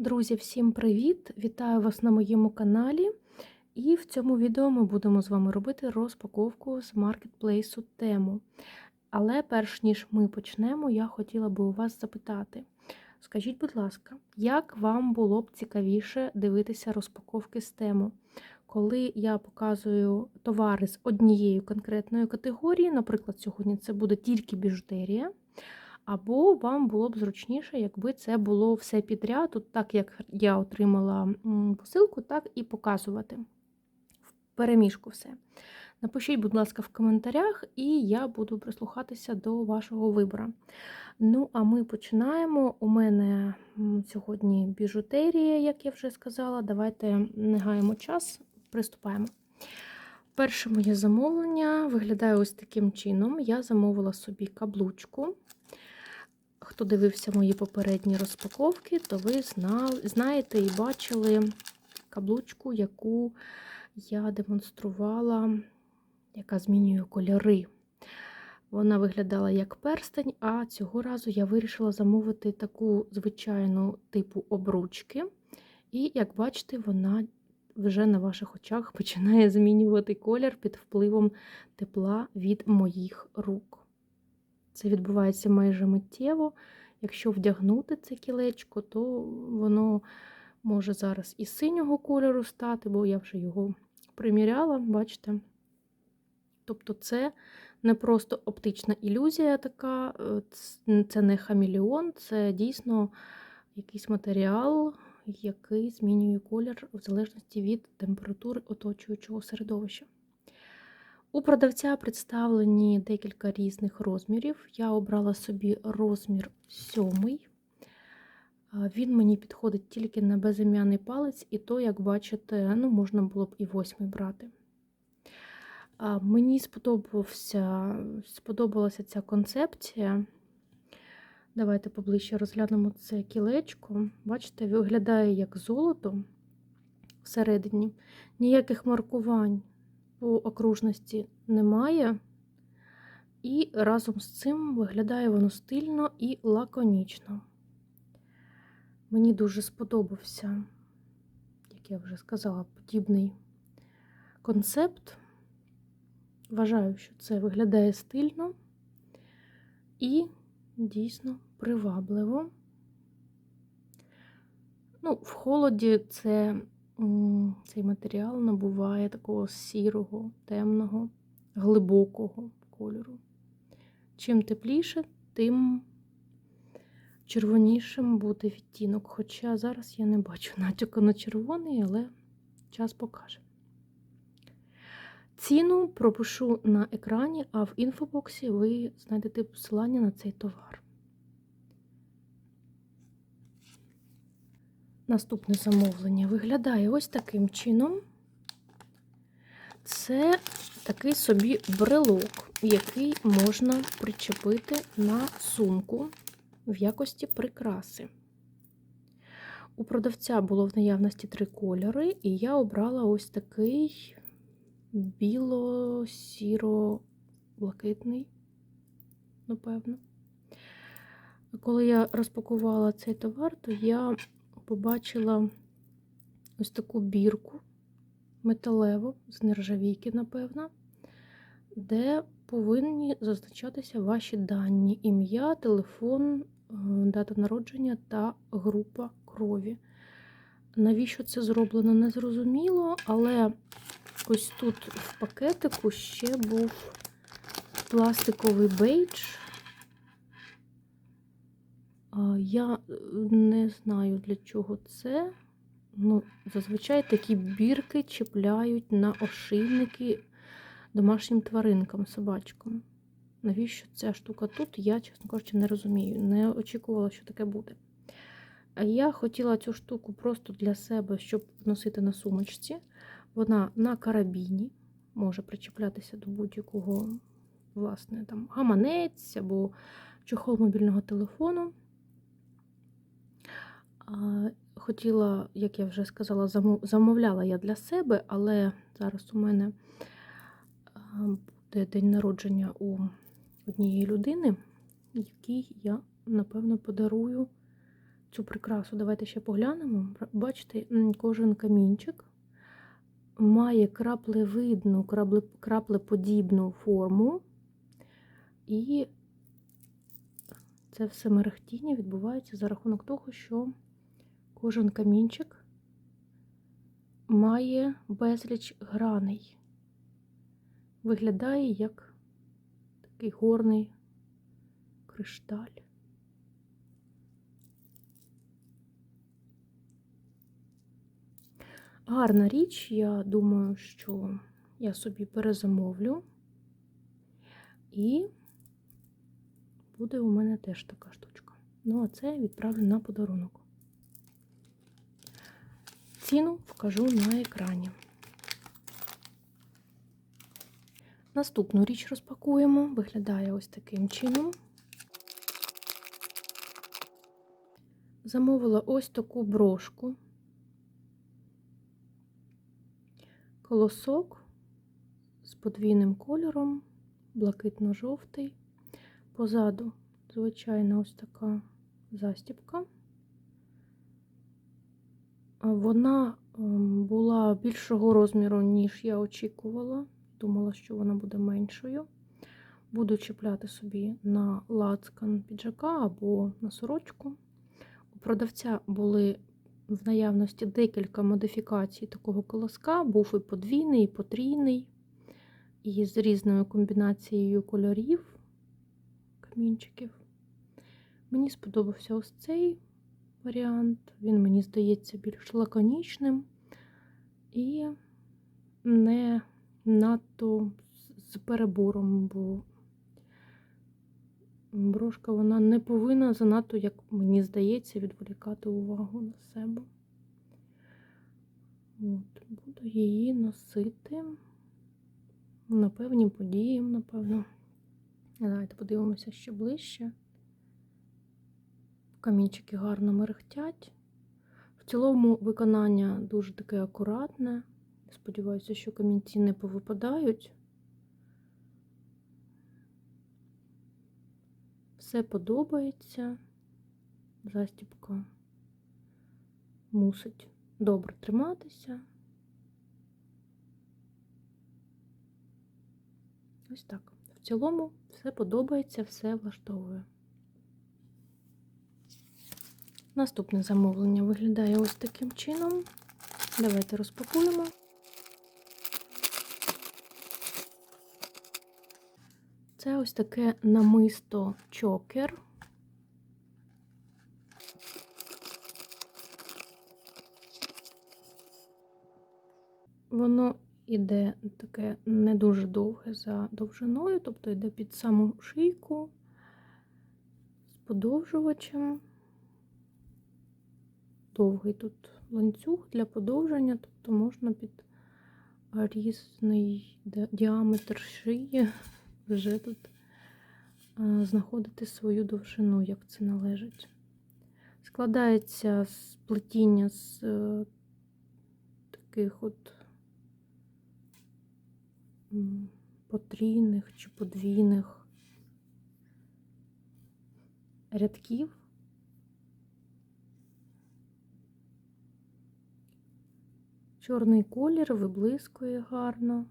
Друзі, всім привіт! Вітаю вас на моєму каналі. І в цьому відео ми будемо з вами робити розпаковку з маркетплейсу тему. Але перш ніж ми почнемо, я хотіла би у вас запитати: скажіть, будь ласка, як вам було б цікавіше дивитися розпаковки з тему? Коли я показую товари з однієї конкретної категорії, наприклад, сьогодні це буде тільки біжутерія. Або вам було б зручніше, якби це було все підряд, от так як я отримала посилку, так і показувати в переміжку все. Напишіть, будь ласка, в коментарях, і я буду прислухатися до вашого вибору. Ну, а ми починаємо. У мене сьогодні біжутерія, як я вже сказала. Давайте не гаємо час, приступаємо. Перше моє замовлення виглядає ось таким чином. Я замовила собі каблучку. Хто дивився мої попередні розпаковки, то ви знаєте і бачили каблучку, яку я демонструвала, яка змінює кольори. Вона виглядала як перстень, а цього разу я вирішила замовити таку звичайну типу обручки. І, як бачите, вона вже на ваших очах починає змінювати колір під впливом тепла від моїх рук. Це відбувається майже миттєво. Якщо вдягнути це кілечко, то воно може зараз і синього кольору стати, бо я вже його приміряла, бачите? Тобто, це не просто оптична ілюзія така, е, це не хамілеон, це дійсно якийсь матеріал, який змінює колір в залежності від температури оточуючого середовища. У продавця представлені декілька різних розмірів. Я обрала собі розмір сьомий. Він мені підходить тільки на безім'яний палець, і то, як бачите, ну, можна було б і восьмий брати. Мені сподобався, сподобалася ця концепція. Давайте поближче розглянемо це кілечко. Бачите, виглядає як золото всередині, ніяких маркувань по окружності немає. І разом з цим виглядає воно стильно і лаконічно. Мені дуже сподобався, як я вже сказала, подібний концепт. Вважаю, що це виглядає стильно і дійсно привабливо. Ну, в холоді це цей матеріал набуває такого сірого, темного, глибокого кольору. Чим тепліше, тим червонішим буде відтінок. Хоча зараз я не бачу натяку на червоний, але час покаже. Ціну пропишу на екрані, а в інфобоксі ви знайдете посилання на цей товар. Наступне замовлення виглядає ось таким чином. Це такий собі брелок, який можна причепити на сумку в якості прикраси. У продавця було в наявності три кольори, і я обрала ось такий біло-сіро-блакитний, напевно. Коли я розпакувала цей товар, то я побачила ось таку бірку металеву з нержавійки, напевно, де повинні зазначатися ваші дані: ім'я, телефон, е, дата народження та група крові. Навіщо це зроблено, незрозуміло, але ось тут в пакетику ще був пластиковий бейдж. Я е, не знаю, для чого це. Ну, Зазвичай такі бірки чіпляють на ошейники домашнім тваринкам, собачкам. Навіщо ця штука тут? Я, чесно кажучи, не розумію. Не очікувала, що таке буде. Я хотіла цю штуку просто для себе, щоб носити на сумочці. Вона на карабіні може причіплятися до будь-якого, власне, там гаманець або чохол мобільного телефону. Хотіла, як я вже сказала, замовляла я для себе, але зараз у мене буде день народження у однієї людини, якій я, напевно, подарую цю прикрасу давайте ще поглянемо. Бачите, кожен камінчик має краплевидну, краплеподібну форму, і це все мерехтіння відбувається за рахунок того, що кожен камінчик має безліч граней. Виглядає як такий горний кришталь. Гарна річ, я думаю, що я собі перезамовлю. І буде у мене теж така штучка. Ну, а це відправлю на подарунок. Ціну вкажу на екрані. Наступну річ розпакуємо. Виглядає ось таким чином. Замовила ось таку брошку. Колосок з подвійним кольором, блакитно-жовтий. Позаду, звичайна, ось така застібка. Вона ем, була більшого розміру, ніж я очікувала. Думала, що вона буде меншою. Буду чіпляти собі на лацкан піджака або на сорочку. У продавця були в наявності декілька модифікацій такого колоска. Був і подвійний, і потрійний, і з різною комбінацією кольорів камінчиків. Мені сподобався ось цей варіант. Він, мені здається, більш лаконічним і не надто з перебором, бо брошка вона не повинна занадто, як мені здається, відволікати увагу на себе. От, Буду її носити на певні події, напевно. Давайте подивимося ще ближче. Камінчики гарно мерехтять. В цілому виконання дуже таке акуратне. Сподіваюся, що камінці не повипадають. Все подобається. Застібка мусить добре триматися. Ось так. В цілому все подобається, все влаштовує. Наступне замовлення виглядає ось таким чином. Давайте розпакуємо. Це ось таке намисто чокер. Воно іде таке не дуже довге за довжиною, тобто йде під саму шийку з подовжувачем. Довгий тут ланцюг для подовження, тобто можна під різний діаметр шиї вже тут знаходити свою довжину, як це належить. Складається з плетіння з е, таких от потрійних чи подвійних рядків. Чорний колір виблискує гарно.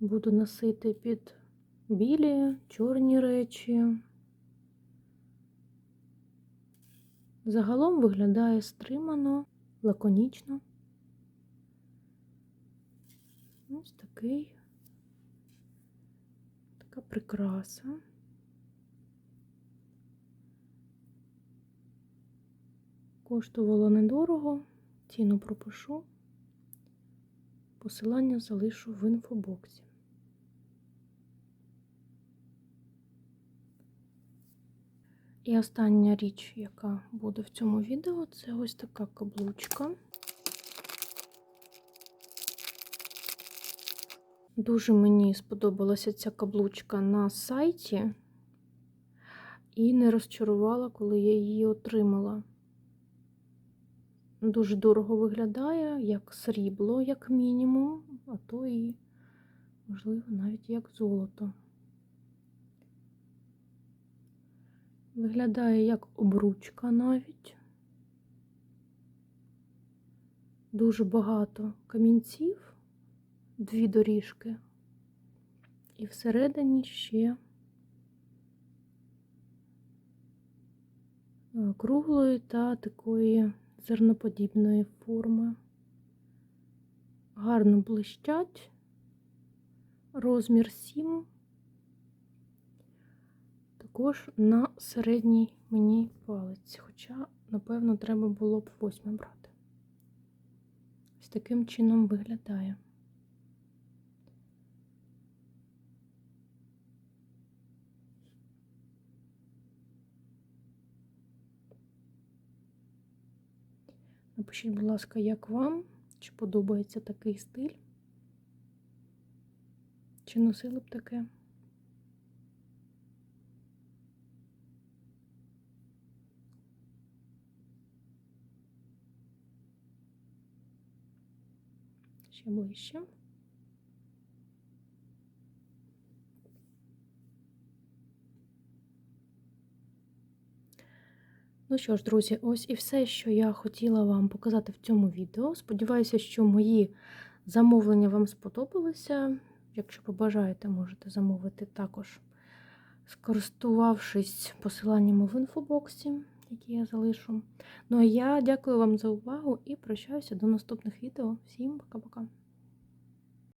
Буду носити під білі, чорні речі. Загалом виглядає стримано, лаконічно. Ось такий, така прикраса. Коштувало недорого, ціну пропишу, посилання залишу в інфобоксі. І остання річ, яка буде в цьому відео, це ось така каблучка. Дуже мені сподобалася ця каблучка на сайті і не розчарувала, коли я її отримала. Дуже дорого виглядає, як срібло, як мінімум, а то і, можливо, навіть як золото. Виглядає як обручка навіть. Дуже багато камінців, дві доріжки, і всередині ще е, круглої та такої зерноподібної форми. Гарно блищать, розмір 7, також на середній мені палець, хоча, напевно, треба було б 8 брати. Ось таким чином виглядає. Напишіть, будь ласка, як вам, чи подобається такий стиль? Чи носили б таке? Ще ближче. Ну що ж, друзі, ось і все, що я хотіла вам показати в цьому відео. Сподіваюся, що мої замовлення вам сподобалися. Якщо побажаєте, можете замовити також, скористувавшись посиланнями в інфобоксі, які я залишу. Ну а я дякую вам за увагу і прощаюся до наступних відео. Всім пока-пока!